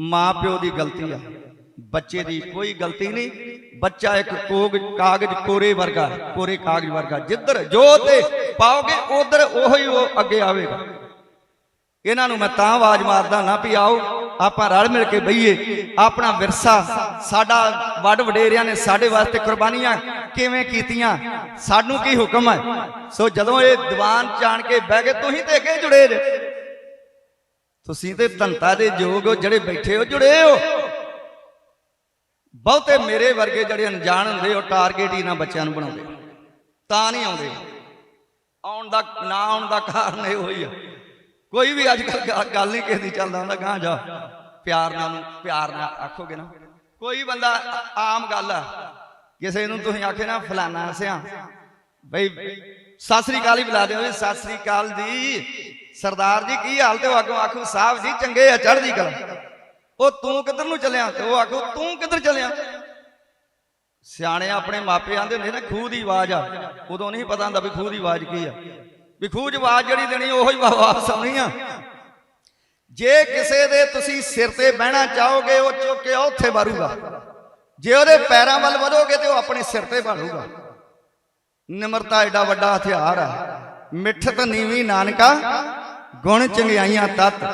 ਮਾਂ ਪਿਓ ਦੀ ਗਲਤੀ ਆ। ਬੱਚੇ ਦੀ ਕੋਈ ਗਲਤੀ ਨਹੀਂ। ਬੱਚਾ ਇੱਕ ਕੋਗ, ਕਾਗਜ਼ ਕੋਰੇ ਵਰਗਾ ਕੋਰੇ ਕਾਗਜ਼ ਵਰਗਾ। ਜਿੱਧਰ ਜੋ ਤੇ ਪਾਓਗੇ, ਉਧਰ ਉਹੀ ਉਹ ਅੱਗੇ ਆਵੇਗਾ। ਇਹਨਾਂ ਨੂੰ ਮੈਂ ਤਾਂ ਆਵਾਜ਼ ਮਾਰਦਾ ਨਾ ਵੀ ਆਓ, ਆਪਾਂ ਰਲ ਮਿਲ ਕੇ ਬਈਏ। ਆਪਣਾ ਵਿਰਸਾ, ਸਾਡਾ ਵੱਡ ਵਡੇਰਿਆਂ ਨੇ ਸਾਡੇ ਵਾਸਤੇ ਕੁਰਬਾਨੀਆਂ ਕਿਵੇਂ ਕੀਤੀਆਂ? ਸਾਨੂੰ ਕੀ ਹੁਕਮ ਹੈ? ਸੋ ਜਦੋਂ ਇਹ ਦੀਵਾਨ ਜਾਣ ਕੇ ਬਹਿ ਗਏ, ਤੁਸੀਂ ਤੇ ਅੱਗੇ ਜੁੜੇ ਜੇ। ਤੁਸੀਂ ਤੇ ਧੰਤਾ ਦੇ ਯੋਗ ਹੋ, ਜਿਹੜੇ ਬੈਠੇ ਹੋ, ਜੁੜੇ ਹੋ। ਬਹੁਤੇ ਮੇਰੇ ਵਰਗੇ ਜਿਹੜੇ ਅਣਜਾਣ ਹੁੰਦੇ ਉਹ ਟਾਰਗੇਟ ਹੀ ਨਾ ਬੱਚਿਆਂ ਨੂੰ ਬਣਾਉਂਦੇ। ਤਾਂ ਨਹੀਂ ਆਉਂਦੇ। ਆਉਣ ਦਾ, ਨਾ ਆਉਣ ਦਾ ਕਾਰਨ ਇਹ ਹੋਈ ਆ। ਕੋਈ ਵੀ ਅੱਜ ਕੱਲ ਗੱਲ ਨਹੀਂ ਕਿਸੇ ਦੀ ਚੱਲਦਾ ਹੁੰਦਾ ਗਾਂ ਜਾ। ਪਿਆਰ ਨਾਲ ਪਿਆਰ ਨਾਲ ਆਖੋਗੇ ਨਾ। ਕੋਈ ਬੰਦਾ ਆਮ ਗੱਲ ਆ। ਕਿਸੇ ਨੂੰ ਤੁਸੀਂ ਆਖੇ ਨਾ ਫਲਾਣਾ ਸਿਆ। ਬਈ, ਸਤਿ ਸ੍ਰੀ ਅਕਾਲ ਹੀ ਬੁਲਾ ਦਿਓ ਸਤਿ ਸ੍ਰੀ ਅਕਾਲ ਜੀ ਸਰਦਾਰ ਜੀ ਕੀ ਹਾਲ ਤੇ ਉਹ ਅੱਗੋਂ ਆਖੂ, ਸਾਹਿਬ ਜੀ, ਚੰਗੇ ਆ, ਚੜ੍ਹਦੀ ਕਲਾ। ਉਹ ਤੂੰ ਕਿੱਧਰ ਨੂੰ ਚੱਲਿਆ? ਤੇ ਉਹ ਆਖੂ, ਤੂੰ ਕਿੱਧਰ ਚੱਲਿਆ? ਸਿਆਣੇ ਆਪਣੇ ਮਾਪੇ ਆਂਦੇ ਹੁੰਦੇ ਨੇ, ਖੂਹ ਦੀ ਆਵਾਜ਼ ਆ। ਉਦੋਂ ਨਹੀਂ ਪਤਾ ਹੁੰਦਾ ਵੀ ਖੂਹ ਦੀ ਆਵਾਜ਼ ਕੀ ਆ। ਵੀ ਖੂਹ 'ਚ ਆਵਾਜ਼ ਜਿਹੜੀ ਦੇਣੀ, ਉਹੀ ਵਾ- ਵਾਪਸ ਆਉਣੀ ਆ। ਜੇ ਕਿਸੇ ਦੇ ਤੁਸੀਂ ਸਿਰ ਤੇ ਬਹਿਣਾ ਚਾਹੋਗੇ, ਉਹ ਚੁੱਕ ਕੇ ਉੱਥੇ ਮਾਰੂਗਾ। ਜੇ ਉਹਦੇ ਪੈਰਾਂ ਵੱਲ ਵਧੋਗੇ, ਤੇ ਉਹ ਆਪਣੇ ਸਿਰ ਤੇ ਭਾਲੂਗਾ। ਨਿਮਰਤਾ ਐਡਾ ਵੱਡਾ ਹਥਿਆਰ ਆ। ਮਿੱਠਤ ਨੀਵੀਂ ਨਾਨਕਾ ਗੁਣ ਚੰਗਿਆਈਆਂ ਤਤ।